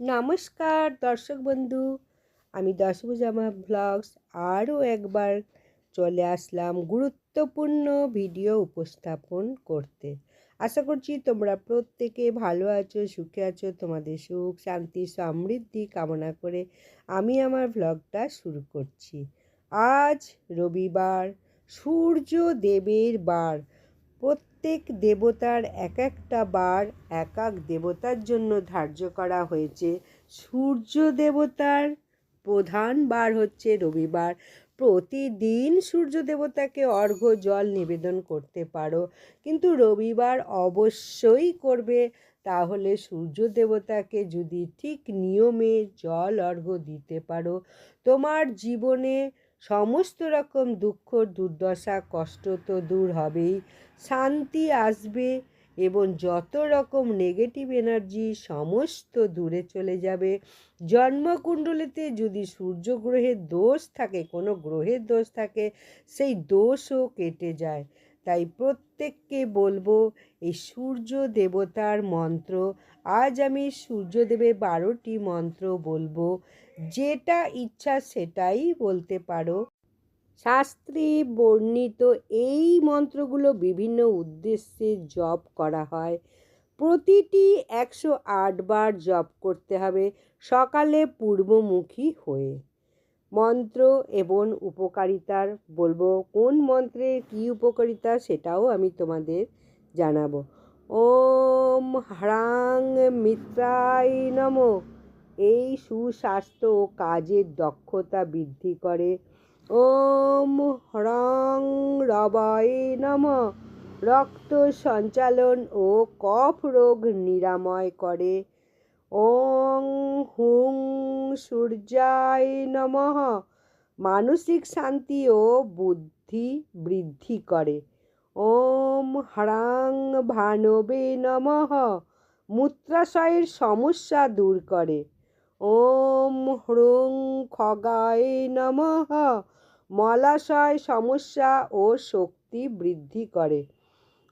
নমস্কার, দর্শক বন্ধু। আমি দশভুজামা ভ্লগস আরও একবার চলে আসলাম গুরুত্বপূর্ণ ভিডিও উপস্থাপন করতে। আশা করছি তোমরা প্রত্যেকে ভালো আছো, সুখে আছো, তোমাদের সুখ, শান্তি, সমৃদ্ধি কামনা করে আমি আমার ভ্লগটা শুরু করছি। আজ রবিবার, সূর্য দেবের বার। প্রত্যেক দেবতার এক একটা বার এক এক দেবতার জন্য ধার্য করা হয়েছে। সূর্য দেবতার প্রধান বার হচ্ছে রবিবার। প্রতিদিন সূর্য দেবতাকে অর্ঘ্য, জল নিবেদন করতে পারো। কিন্তু রবিবার অবশ্যই করবে। তাহলে সূর্য দেবতাকে যদি ঠিক নিয়মে জল অর্ঘ্য দিতে পারো, তোমার জীবনে সমস্ত রকম দুঃখ, দুর্দশা, কষ্ট তো দূর হবেই। শান্তি আসবে এবং যত রকম নেগেটিভ এনার্জি সমস্ত দূরে চলে যাবে। জন্মকুণ্ডলিতে যদি সূর্য গ্রহের দোষ থাকে, কোনো গ্রহের দোষ থাকে, সেই দোষও কেটে যায়। তাই প্রত্যেককে বলব, এই সূর্য দেবতার মন্ত্র, আজ আমি সূর্যদেবের বারোটি মন্ত্র বলব। যেটা ইচ্ছা সেটাই বলতে পারো। শাস্ত্রে বর্ণিত এই মন্ত্রগুলো বিভিন্ন উদ্দেশ্যে জপ করা হয়। প্রতিটি একশো বার জপ করতে হবে সকালে পূর্বমুখী হয়ে। মন্ত্র এবং উপকারিতার বলব, কোন মন্ত্রের কী উপকারিতা সেটাও আমি তোমাদের জানাব। ওম হ্রাং মিত্রায় নম। এই সুস্বাস্থ্য ও কাজের দক্ষতা বৃদ্ধি করে ওম হ্রং রবায় নম। রক্ত সঞ্চালন ও কফ রোগ নিরাময় করে। ওং হুং সূর্যায় নমঃ। মানসিক শান্তি ও বুদ্ধি বৃদ্ধি করে। ওম হ্রাং ভানবে নমঃ। মূত্রাশয়ের সমস্যা দূর করে। ওম হ্রুং খগায় নমঃ। মলাশয় সমস্যা ও শক্তি বৃদ্ধি করে।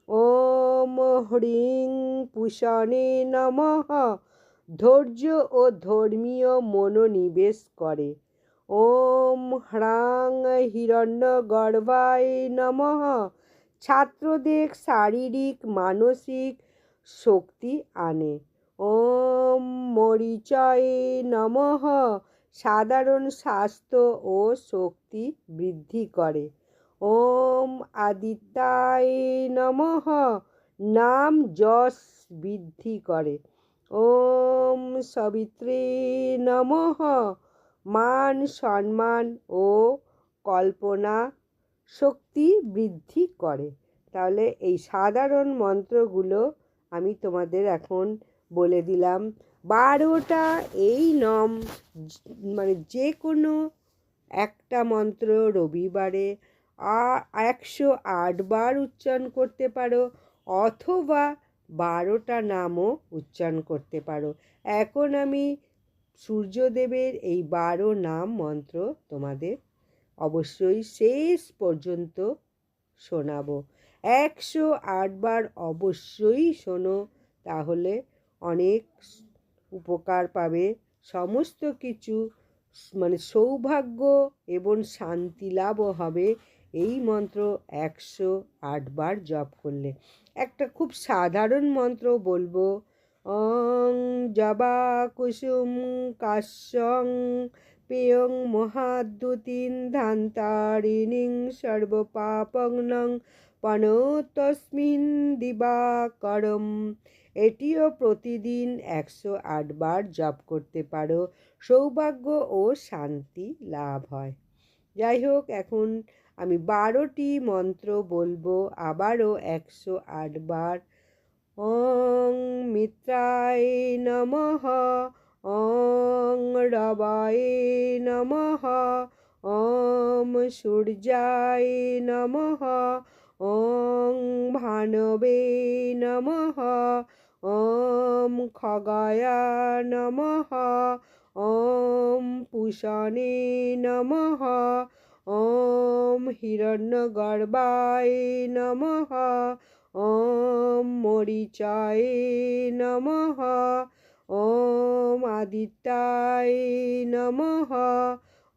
ওম হ্রিং পুষণে নমঃ। ধৈর্য ও ধর্মীয় মনোনিবেশ করে। ওম হ্রাং হিরণ্য গর্ভায় নমঃ। ছাত্রদের শারীরিক, মানসিক শক্তি আনে। ওম মরিচয় নমঃ। সাধারণ স্বাস্থ্য ও শক্তি বৃদ্ধি করে। ওম আদিত্যায় নমঃ। নাম যশ বৃদ্ধি করে। ওম সবিত্রী নমঃ। মান সম্মান ও কল্পনা শক্তি বৃদ্ধি করে। তাহলে এই সাধারণ মন্ত্রগুলো আমি তোমাদের এখন বলে দিলাম। বারোটা, এই নম মানে যে কোনো একটা মন্ত্র রবিবারে একশো বার উচ্চারণ করতে পারো, অথবা বারোটা নামও উচ্চারণ করতে পারো। এখন আমি সূর্যদেবের এই বারো নাম মন্ত্র তোমাদের অবশ্যই শেষ পর্যন্ত শোনাবো। একশো বার অবশ্যই শোনো, তাহলে অনেক উপকার পাবে। সমস্ত কিছু মানে সৌভাগ্য এবং শান্তি লাভও হবে। এই মন্ত্র একশো বার জপ করলে। একটা খুব সাধারণ মন্ত্র বলব। অং জবা কুসুম কাশ্যং পেয়ং মহাদ্যুতিন ধান্তারিণীং সর্বপাপং নং পনতস্মিন দিবাকরম। এটিও প্রতিদিন একশো আটবার জপ করতে পারো। সৌভাগ্য ও শান্তি লাভ হয়। যাই হোক, এখন আমি বারোটি মন্ত্র বলব। আবারও একশো আটবার ওং মিত্রায় নমঃ। অং রবায় নমঃ। ওম সূর্যায় নমঃ। ওং ভানবে নমঃ। ওম খগায়া নমঃ ওম পুষণে নমঃ ওম হিরণ্যগর্ভায় নমঃ ওম মরিচায় নমঃ ওম আদিত্যায় নমঃ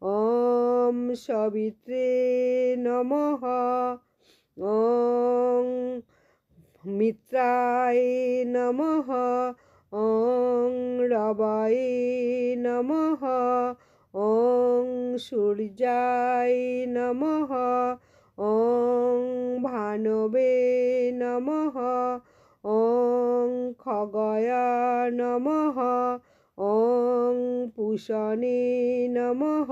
ॐ সবিত্রে নমঃ ॐ মিত্রায় নমঃ ॐ রবায় নমঃ ॐ সূর্যায় নমঃ ॐ ভানবে নমঃ ॐ খগয়া নমঃ ॐ পুষণে নমঃ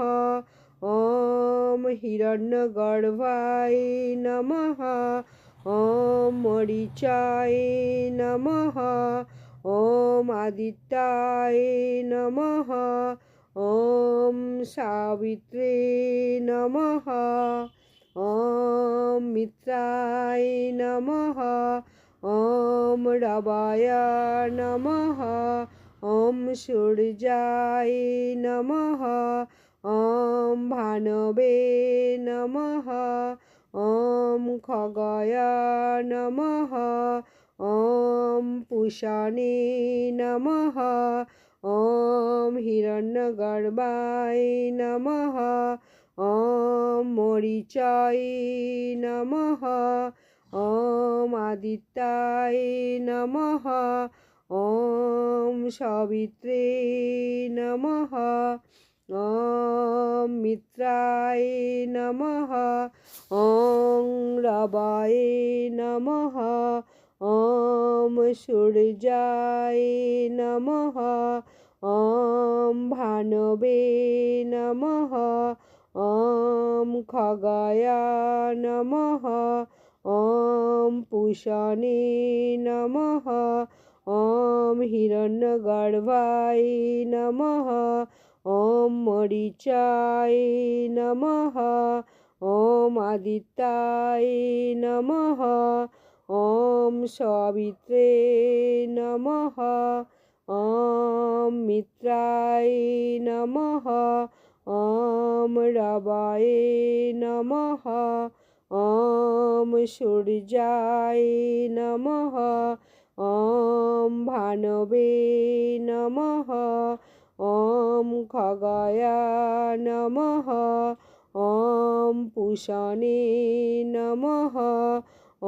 ॐ হিরণ্যগর্ভায় নমঃ ॐ মরিচায় নমঃ ওম আদিত্যায় নমঃ ওম সাবিত্রে নমঃ ওম মিত্রায় নমঃ ওম রবায় নমঃ ওম সূর্যায় নমঃ ওম ভানবে নমঃ ॐ खगय नमः ॐ पुषाणे नमः ॐ हिरण्यगर्भाय नमः ॐ मरिचाय नमः ॐ आदित्याय नमः ॐ सवित्रे नमः ॐ मित्राय नमः ॐ रवाय नमः ॐ सूर्याय नमः ॐ भानवे नमः ॐ खगाय नमः ॐ पूषणे नमः ॐ हिरण्यगर्भाय नमः মরিচায় নমঃ ॐ আদিত্যায় নমঃ ॐ সবিত্রে নমঃ ॐ মিত্রায় নমঃ ॐ রবায় নমঃ ॐ সূর্যায় নমঃ ॐ ভানবে নমঃ ॐ खगाय नमः ॐ पुषणे नमः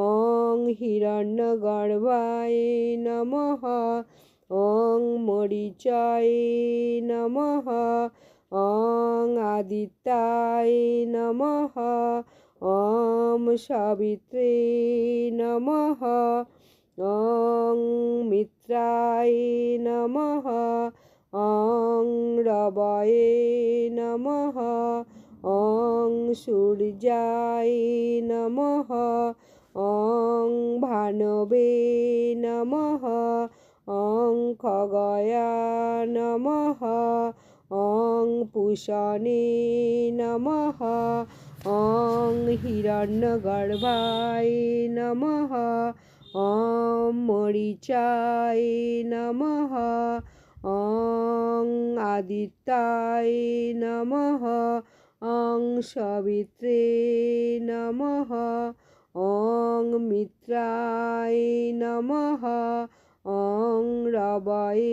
ॐ हिरण्यगर्भाय नमः ॐ मरिचाय नमः ॐ आदित्याय नमः ॐ सावित्रे नमः ॐ मित्राय नमः ॐ রবায় নমঃ ॐ সূর্যায় নমঃ ॐ ভানবে নমঃ ॐ খগয়া নমঃ ॐ পুষণে নমঃ ॐ হিরণ্যগর্ভায় নমঃ ॐ মরিচায় নমঃ অং আদিত্যায় নমঃ। অং সবিত্রে নমঃ। অং মিত্রায় নমঃ। অং রবায়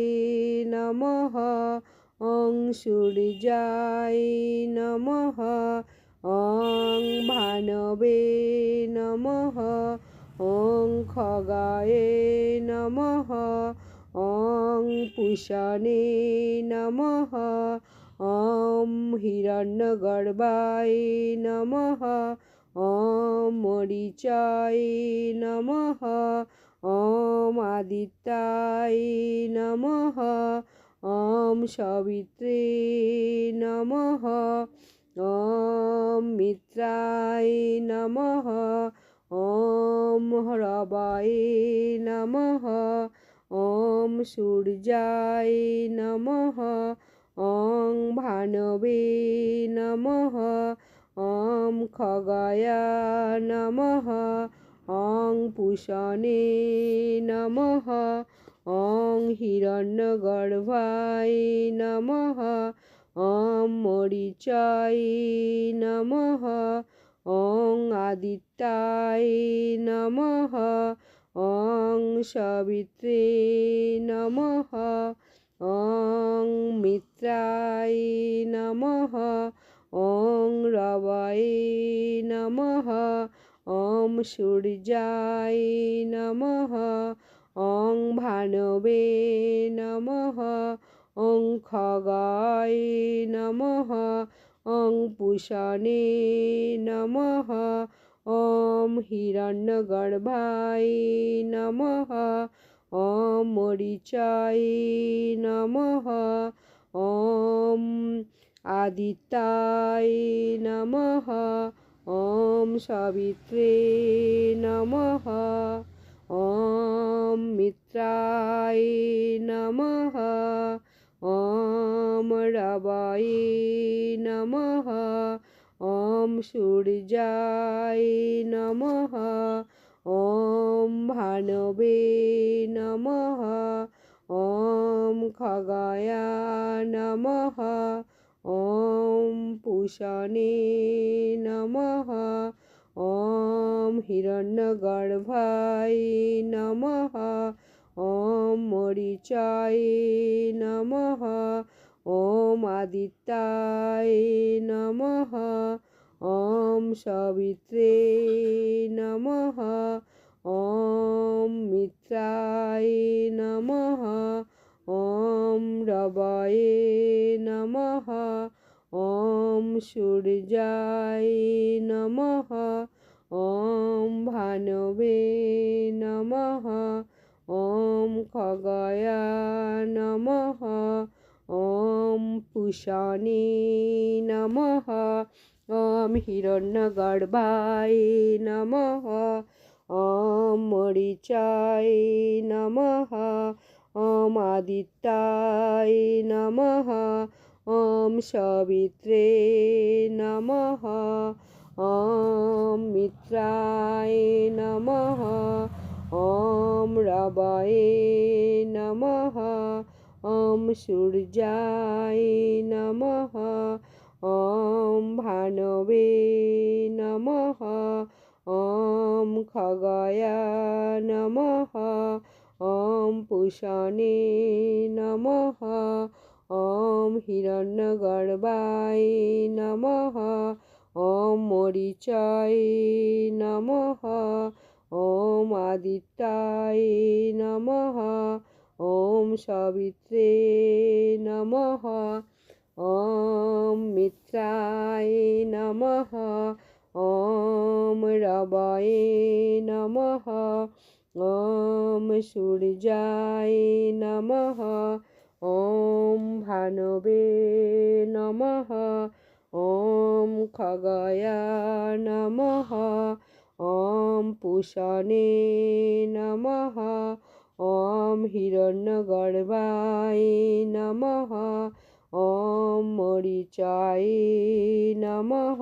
নমঃ। অং সূর্যায় নমঃ। অং ভানবে নমঃ। অং খগায় নমঃ। ॐ পুষণে নমঃ ॐ হিরণ্যগর্ভায় নমঃ ॐ মরিচায় নমঃ ॐ আদিত্যায় নমঃ ॐ সবিত্রে নমঃ ॐ মিত্রায় নমঃ ॐ রবায় নমঃ ॐ সূর্যায় নমঃ ॐ ভানবে নমঃ ॐ খগয়া নমঃ ॐ পুষণে নমঃ ॐ হিরণ্যগর্ভায় নমঃ ॐ মরিচায় নমঃ ॐ আদিত্যায় নমঃ অং সবিত্রে নমঃ অং মিত্রায় নমঃ অং রবায় নমঃ অং সূর্যায় নমঃ অং ভানবে নমঃ অং খগায় নমঃ অং পুষণে নমঃ ॐ हिरण्यगर्भाय नमः ॐ मरिचाय नमः ॐ आदिताय नमः ॐ सवित्रे नमः ॐ मित्राय नमः ॐ रवाय नमः ॐ সূর্যায় নমঃ ॐ ভানবে নমঃ ॐ খগায় নমঃ ॐ पूषणे नमः ॐ हिरण्यगर्भाय नमः ॐ मरीचाय नमः ॐ आदित्याय नमः ॐ सवित्रे नमः ॐ मित्राय नमः ॐ रवये नमः ॐ सूर्याय नमः ॐ भानवे नमः ॐ खगाय नमः ॐ पुषणे नमः ॐ हिरण्यगर्भाय नमः ॐ मरीचाय नमः ॐ आदित्याय नमः ॐ सवित्रे नमः ॐ मित्राय नमः ॐ रवये नमः ॐ सूर्याय नमः ॐ भानवे नमः ॐ खगाय नमः ॐ पूषणे नमः ॐ हिरण्यगर्भाय नमः ॐ मरीचाय नमः ॐ आदित्याय नमः ॐ सवित्रे नमः ॐ मित्राय नमः ॐ रवये नमः ॐ सूर्याय नमः ॐ भानवे नमः ॐ खगाय नमः ॐ पूषणे नमः ॐ हिरण्यगर्भाय नमः ॐ मरीचाय नमः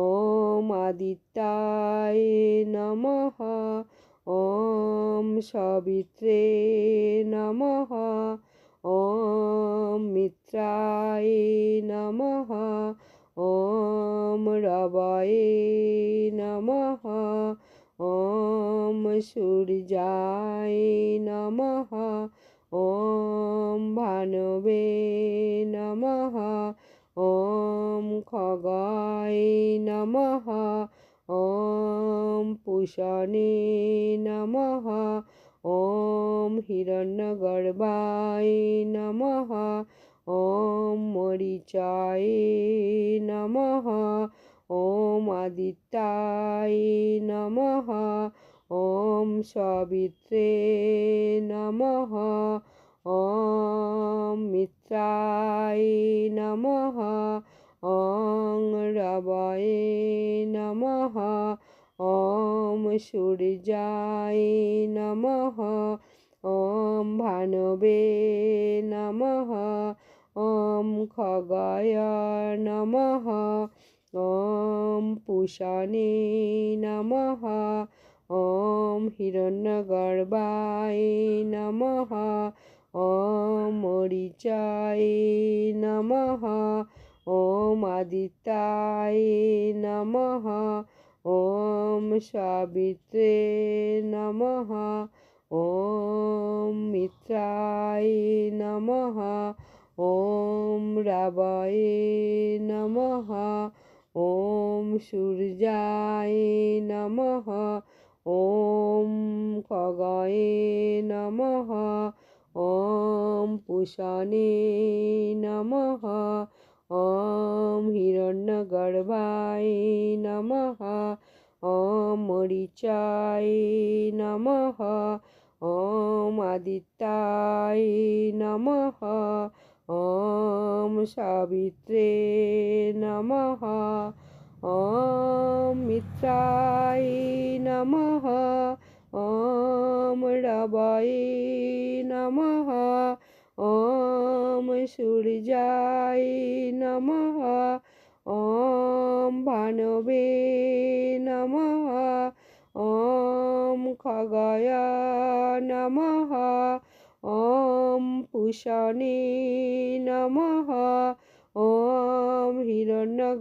ॐ आदित्याय नमः ॐ सवित्रे नमः ॐ मित्राय नमः ॐ रवये ॐ सूर्याय नमः ॐ भानवे नमः ॐ खगाय नमः ॐ पूषणे नमः ॐ हिरण्यगर्भाय नमः ॐ मरीचाय नमः ॐ आदित्याय नमः ॐ सवित्रे नमः ॐ मित्राय नमः ॐ रवये नमः ॐ सूर्याय नमः ॐ भानवे नमः ॐ खगाय नमः ॐ पूषणे नमः ॐ हिरण्यगर्भाय नमः ॐ मरीचाय नमः ॐ आदित्याय नमः ॐ सावित्रे नमः ॐ मित्राय नमः ॐ रवये नमः ॐ सूर्याय नमः ॐ खगये नमः ॐ पुषणे नमः ॐ हिरण्यगर्भाय नमः ॐ मरीचाय नमः ॐ आदित्याय नमः ॐ सावित्रे नमः ॐ मित्राय नमः ॐ रवये नमः ॐ सूर्याय नमः ॐ भानवे नमः ॐ खगय नमः ॐ पुषणे नमः ॐ हिरण्य